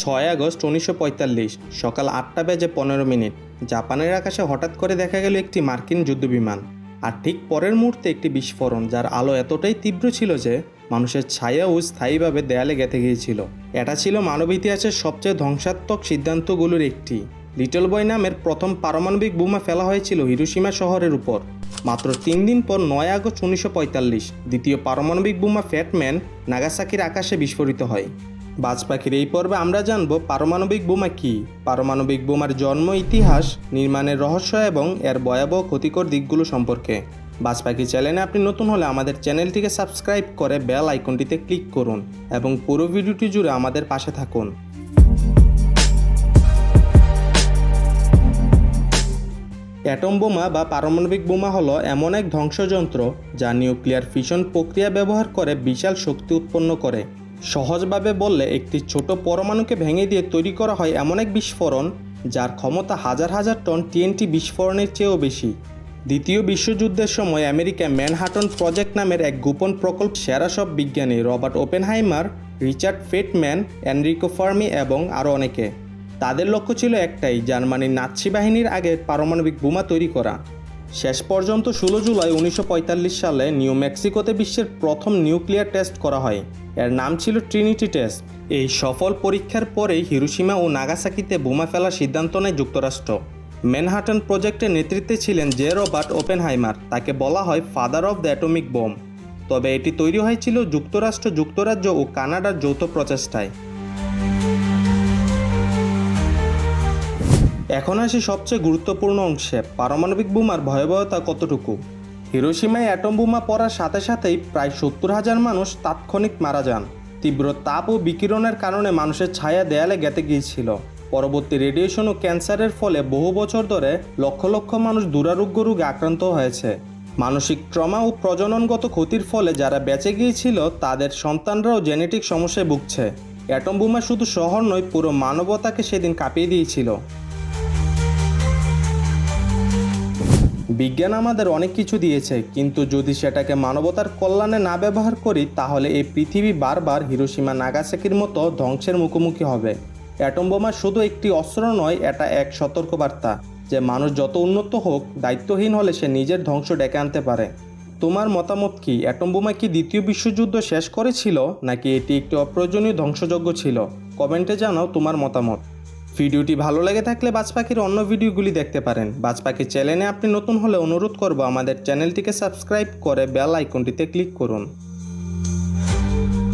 ছয় আগস্ট উনিশশো পঁয়তাল্লিশ সকাল আটটা বেজে পনেরো মিনিট। জাপানের আকাশে হঠাৎ করে দেখা গেল একটি মার্কিন যুদ্ধবিমান। আর ঠিক পরের মুহূর্তে একটি বিস্ফোরণ, যার আলো এতটাই তীব্র ছিল যে মানুষের ছায়াও স্থায়ীভাবে দেয়ালে গেঁথে গিয়েছিল। এটা ছিল মানব ইতিহাসের সবচেয়ে ধ্বংসাত্মক সিদ্ধান্তগুলোর একটি। লিটল বয় নামের প্রথম পারমাণবিক বোমা ফেলা হয়েছিল হিরোসীমা শহরের উপর। মাত্র তিন দিন পর নয় আগস্ট উনিশশো পঁয়তাল্লিশ, দ্বিতীয় পারমাণবিক বোমা ফ্যাটম্যান নাগাসাকির আকাশে বিস্ফোরিত হয়। বাজ পাখির এই পর্বে আমরা জানব পারমাণবিক বোমা কি? পারমাণবিক বোমার জন্ম ইতিহাস, নির্মাণের রহস্য এবং এর ভয়াবহ ক্ষতিকর দিকগুলো সম্পর্কে। বাজ পাখি চ্যানেলে আপনি নতুন হলে আমাদের চ্যানেলটিকে সাবস্ক্রাইব করে বেল আইকনটিতে ক্লিক করুন এবং পুরো ভিডিওটি জুড়ে আমাদের পাশে থাকুন। অ্যাটম বোমা বা পারমাণবিক বোমা হলো এমন এক ধ্বংসযন্ত্র যা নিউক্লিয়ার ফিশন প্রক্রিয়া ব্যবহার করে বিশাল শক্তি উৎপন্ন করে। সহজভাবে বললে একটি ছোট পরমাণুকে ভেঙে দিয়ে তৈরি করা হয় এমন এক বিস্ফোরণ, যার ক্ষমতা হাজার হাজার টন টিএনটি বিস্ফোরণের চেয়েও বেশি। দ্বিতীয় বিশ্বযুদ্ধের সময় আমেরিকা ম্যানহাটন প্রজেক্ট নামের এক গোপন প্রকল্প সেরা সব বিজ্ঞানী Robert Oppenheimer, Richard Feynman Enrico Fermi এবং আরও অনেকে। তাদের লক্ষ্য ছিল একটাই, জার্মানির নাৎসি বাহিনীর আগে পারমাণবিক বোমা তৈরি করা। শেষ পর্যন্ত ষোলো জুলাই উনিশশো পঁয়তাল্লিশ সালে নিউ মেক্সিকোতে বিশ্বের প্রথম নিউক্লিয়ার টেস্ট করা হয়। এর নাম ছিল ট্রিনিটি টেস্ট এই সফল পরীক্ষার পরেই হিরোসীমা ও নাগাসাকিতে বোমা ফেলার সিদ্ধান্ত নেয় যুক্তরাষ্ট্র। ম্যানহাটন প্রজেক্টের নেতৃত্বে ছিলেন জে রবার্ট ওপেনহাইমার। তাকে বলা হয় father of the atomic bomb তবে এটি তৈরি হয়েছিল যুক্তরাষ্ট্র, যুক্তরাজ্য ও কানাডার যৌথ প্রচেষ্টায়। এখন আসি সবচেয়ে গুরুত্বপূর্ণ অংশে। পারমাণবিক বোমার ভয়াবহতা কতটুকু? হিরোসীমায় অ্যাটম বোমা পড়ার সাথে সাথেই প্রায় সত্তর হাজার মানুষ তাৎক্ষণিক মারা যান। তীব্র তাপ ও বিকিরণের কারণে মানুষের ছায়া দেয়ালে গেঁথে গিয়েছিল। পরবর্তী রেডিয়েশন ও ক্যান্সারের ফলে বহু বছর ধরে লক্ষ লক্ষ মানুষ দুরারোগ্য রোগে আক্রান্ত হয়েছে। মানসিক ট্রমা ও প্রজননগত ক্ষতির ফলে যারা বেঁচে গিয়েছিল, তাদের সন্তানরাও জেনেটিক সমস্যায় ভুগছে। অ্যাটম বোমা শুধু শহর নয়, পুরো মানবতাকে সেদিন কাঁপিয়ে দিয়েছিল। বিজ্ঞান আমাদের অনেক কিছু দিয়েছে, কিন্তু যদি সেটাকে মানবতার কল্যাণে না ব্যবহার করি, তাহলে এই পৃথিবী বারবার হিরোসীমা নাগাসাকির মতো ধ্বংসের মুখোমুখি হবে। অ্যাটম বোমা শুধু একটি অস্ত্র নয়, এটা এক সতর্কবার্তা, যে মানুষ যত উন্নত হোক, দায়িত্বহীন হলে সে নিজের ধ্বংস ডেকে আনতে পারে। তোমার মতামত কি? অ্যাটম বোমা কি দ্বিতীয় বিশ্বযুদ্ধ শেষ করেছিল, নাকি এটি একটি অপ্রয়োজনীয় ধ্বংসযজ্ঞ ছিল? কমেন্টে জানাও তোমার মতামত। ভিডিওটি ভালো লেগে থাকলে বাজ পাখির অন্য ভিডিওগুলি দেখতে পারেন। বাজ পাখির চ্যানেলে আপনি নতুন হলে অনুরোধ করব আমাদের চ্যানেলটিকে সাবস্ক্রাইব করে বেল আইকনটিতে ক্লিক করুন।